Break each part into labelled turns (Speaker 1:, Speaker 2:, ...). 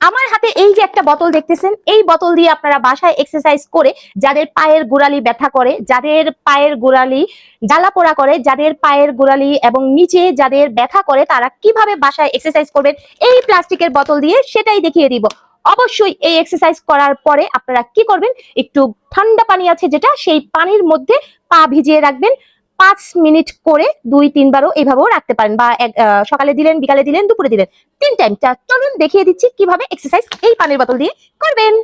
Speaker 1: আমার হাতে এই যে একটা বোতল দেখতেছেন, এই বোতল দিয়ে আপনারা বাসায় এক্সারসাইজ করে যাদের পায়ের গোড়ালি ব্যথা করে, যাদের পায়ের গোড়ালি জ্বালা পোড়া করে, যাদের পায়ের গোড়ালি এবং নিচে যাদের ব্যথা করে, তারা কীভাবে বাসায় এক্সারসাইজ করবেন, এই প্লাস্টিকের বোতল দিয়ে সেটাই দেখিয়ে দিব। অবশ্যই এই এক্সারসাইজ করার পরে আপনারা কি করবেন, একটু ঠান্ডা পানি আছে যেটা, সেই পানির মধ্যে পা ভিজিয়ে রাখবেন। পাঁচ মিনিট করে দুই, তিনবারও এইভাবেও রাখতে পারেন বা সকালে দিলেন, বিকালে দিলেন, দুপুরে দিলেন। তিন টাইম চলুন দেখিয়ে দিচ্ছি কীভাবে এক্সারসাইজ এই পানির বোতল দিয়ে করবেন।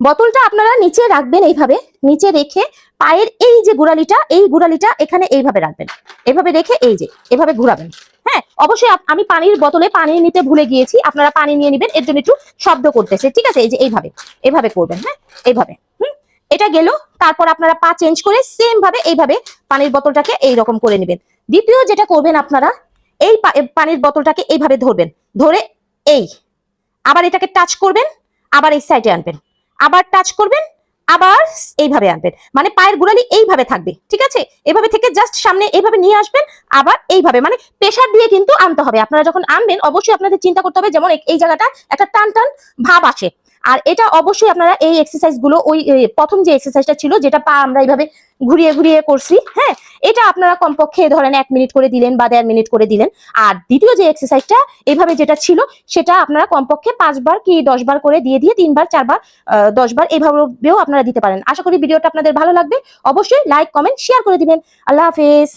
Speaker 1: বোতলটা আপনারা নিচে রাখবেন এইভাবে, নিচে রেখে পায়ের এই যে গোড়ালিটা, এই গোড়ালিটা এখানে এইভাবে রাখবেন। এভাবে রেখে এই যে, এভাবে ঘুরাবেন। হ্যাঁ অবশ্যই আমি পানির বোতলে পানি নিতে ভুলে গিয়েছি, আপনারা পানি নিয়ে নেবেন, এর জন্য একটু শব্দ করতেছে। ঠিক আছে, এই যে এইভাবে, এভাবে করবেন হ্যাঁ এইভাবে। এটা গেল, তারপর আপনারা পা চেঞ্জ করে সেম ভাবে এইভাবে পানির বোতলটাকে এই রকম করে নেবেন। দ্বিতীয় যেটা করবেন আপনারা, এই পানির বোতলটাকে এইভাবে ধরবেন। ধরে এই, আবার এটাকে টাচ করবেন, আবার এই সাইডে আনবেন। আবার টাচ করবেন, আবার এইভাবে আনবেন। মানে পায়ের গোড়ালি এইভাবে থাকবে, ঠিক আছে? এভাবে থেকে জাস্ট সামনে এইভাবে নিয়ে আসবেন, আবার এইভাবে। মানে প্রেশার দিয়ে কিন্তু আনতে হবে। আপনারা যখন আনবেন, অবশ্যই আপনাদের চিন্তা করতে হবে যেমন এই জায়গাটা একটা টান টান ভাব আসে। আর এটা অবশ্যই আপনারা এই এক্সারসাইজগুলো ওই প্রথম যে এক্সারসাইজটা ছিল, যেটা পা আমরা এইভাবে ঘুরিয়ে ঘুরিয়ে করছি হ্যাঁ? এটা আপনারা কমপক্ষে ধরেন এক মিনিট করে দিলেন বা দেড় মিনিট করে দিলেন। আর দ্বিতীয় যে এক্সারসাইজটা এভাবে যেটা ছিল, সেটা আপনারা কমপক্ষে পাঁচবার কি দশবার করে দিয়ে দিয়ে তিনবার, চারবার দশবার এভাবেও আপনারা দিতে পারেন। আশা করি ভিডিওটা আপনাদের ভালো লাগবে। অবশ্যই লাইক কমেন্ট শেয়ার করে দিবেন। আল্লাহ হাফেজ।